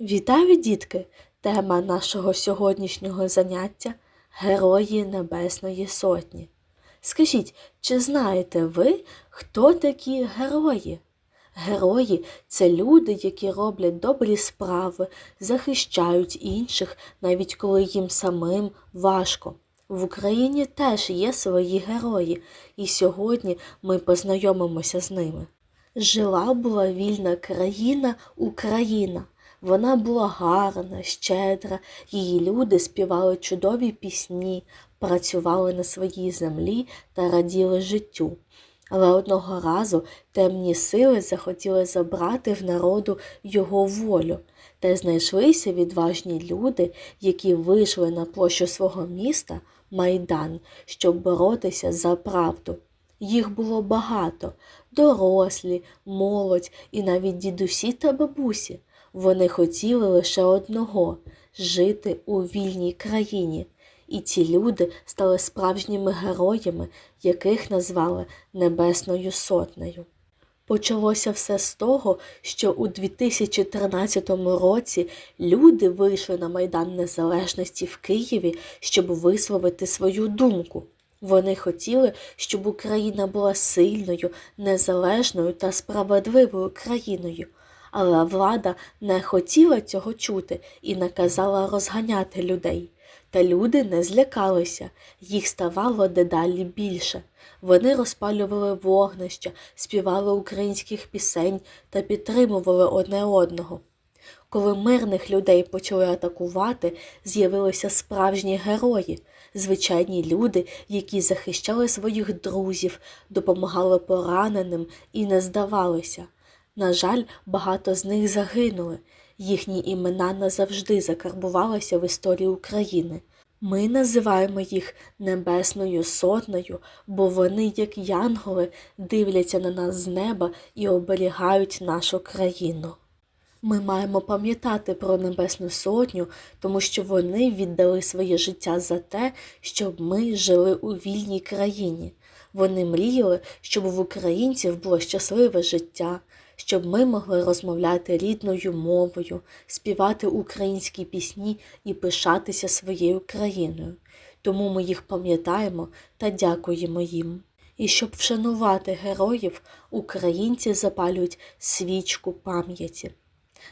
Вітаю, дітки! Тема нашого сьогоднішнього заняття Герої Небесної Сотні. Скажіть, чи знаєте ви, хто такі герої? Герої це люди, які роблять добрі справи, захищають інших, навіть коли їм самим важко. В Україні теж є свої герої, і сьогодні ми познайомимося з ними. Жила була вільна країна Україна. Вона була гарна, щедра, її люди співали чудові пісні, працювали на своїй землі та раділи життю. Але одного разу темні сили захотіли забрати в народу його волю, та знайшлися відважні люди, які вийшли на площу свого міста Майдан, щоб боротися за правду. Їх було багато дорослі, молодь і навіть дідусі та бабусі. Вони хотіли лише одного жити у вільній країні. І ці люди стали справжніми героями, яких назвали Небесною Сотнею. Почалося все з того, що у 2013 році люди вийшли на Майдан Незалежності в Києві, щоб висловити свою думку. Вони хотіли, щоб Україна була сильною, незалежною та справедливою країною. Але влада не хотіла цього чути і наказала розганяти людей. Та люди не злякалися, їх ставало дедалі більше. Вони розпалювали вогнища, співали українських пісень та підтримували одне одного. Коли мирних людей почали атакувати, з'явилися справжні герої, звичайні люди, які захищали своїх друзів, допомагали пораненим і не здавалися. На жаль, багато з них загинули. Їхні імена назавжди закарбувалися в історії України. Ми називаємо їх Небесною Сотнею, бо вони, як янголи, дивляться на нас з неба і оберігають нашу країну. Ми маємо пам'ятати про Небесну Сотню, тому що вони віддали своє життя за те, щоб ми жили у вільній країні. Вони мріяли, щоб в українців було щасливе життя, щоб ми могли розмовляти рідною мовою, співати українські пісні і пишатися своєю країною. Тому ми їх пам'ятаємо та дякуємо їм. І щоб вшанувати героїв, українці запалюють свічку пам'яті.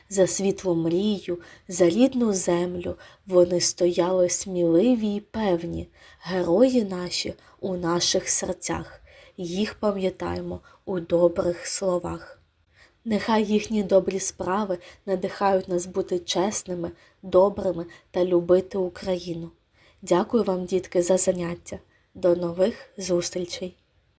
За світлу мрію, за рідну землю вони стояли сміливі й певні, герої наші у наших серцях, їх пам'ятаємо у добрих словах. Нехай їхні добрі справи надихають нас бути чесними, добрими та любити Україну. Дякую вам, дітки, за заняття. До нових зустрічей!